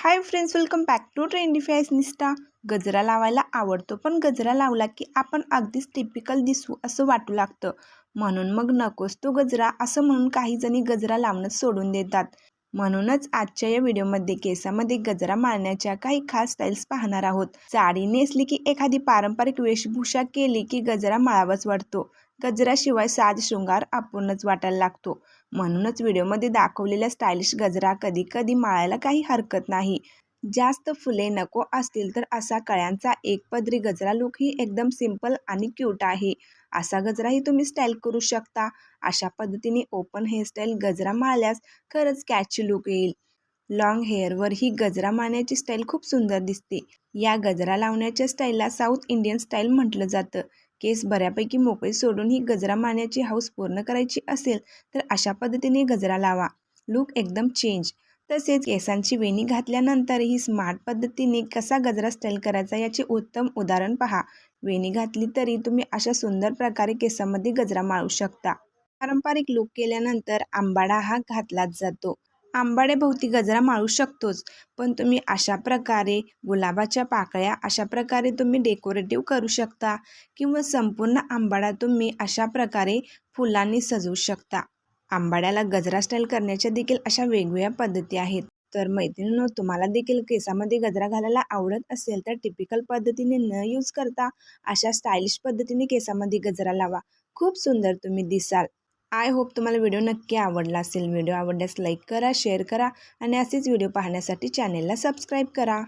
Hi friends welcome back to trendy fashionista गजरा लावायला आवडतो पण गजरा लावला की आपण अगदीच टिपिकल दिसू असं वाटू लागतं. म्हणून मग नकोस तो गजरा असं म्हणून काही जणी गजरा लावणं सोडून देतात. म्हणूनच आजच्या या व्हिडिओमध्ये केसामध्ये गजरा मारण्याच्या काही खास स्टाईल्स पाहणार आहोत. साडी नेसली की एखादी पारंपरिक वेशभूषा केली की गजरा माळावाच वाटतो गजराशिवाय साज शृंगार आपणच वाटायला लागतो. म्हणूनच व्हिडिओमध्ये दाखवलेल्या स्टायलिश गजरा कधी कधी माळायला काही हरकत नाही. जास्त फुले नको असतील तर असा कळ्यांचा एक पदरी गजरा लुक ही एकदम सिंपल आणि क्यूट आहे. असा गजराही तुम्ही स्टाईल करू शकता. अशा पद्धतीने ओपन हेअरस्टाईल गजरा माळल्यास खरंच कॅची लुक येईल. लॉंग हेअरवर ही गजरा मारण्याची स्टाईल खूप सुंदर दिसते. या गजरा लावण्याच्या स्टाईलला साऊथ इंडियन स्टाईल म्हटलं जातं. केस बऱ्यापैकी मोकळी सोडून ही गजरा मारण्याची हाऊस पूर्ण करायची असेल तर अशा पद्धतीने गजरा लावा. लुक एकदम चेंज. तसेच केसांची वेणी घातल्यानंतरही स्मार्ट पद्धतीने कसा गजरा स्टाईल करायचा याचे उत्तम उदाहरण पहा. वेणी घातली तरी तुम्ही अशा सुंदर प्रकारे केसामध्ये गजरा माळू शकता. पारंपरिक लुक केल्यानंतर आंबाडा हा घातलाच जातो. आंबाड्याभोवती गजरा माळू शकतोच. पण तुम्ही अशा प्रकारे गुलाबाच्या पाकळ्या अशा प्रकारे तुम्ही डेकोरेटिव्ह करू शकता किंवा संपूर्ण आंबाडा तुम्ही अशा प्रकारे फुलांनी सजवू शकता. आंबाड्याला गजरा स्टाईल करण्याच्या देखील अशा वेगवेगळ्या पद्धती आहेत. तर मैत्रिणींनो तुम्हाला देखील केसामध्ये गजरा घालायला आवडत असेल तर टिपिकल पद्धतीने न यूज करता अशा स्टायलिश पद्धतीने केसामध्ये गजरा लावा. खूप सुंदर तुम्ही दिसाल. आय होप तुम्हाला व्हिडिओ नक्की आवडला असेल. व्हिडिओ आवडल्यास लाईक करा शेअर करा आणि असेच व्हिडिओ पाहण्यासाठी चॅनेलला सबस्क्राईब करा.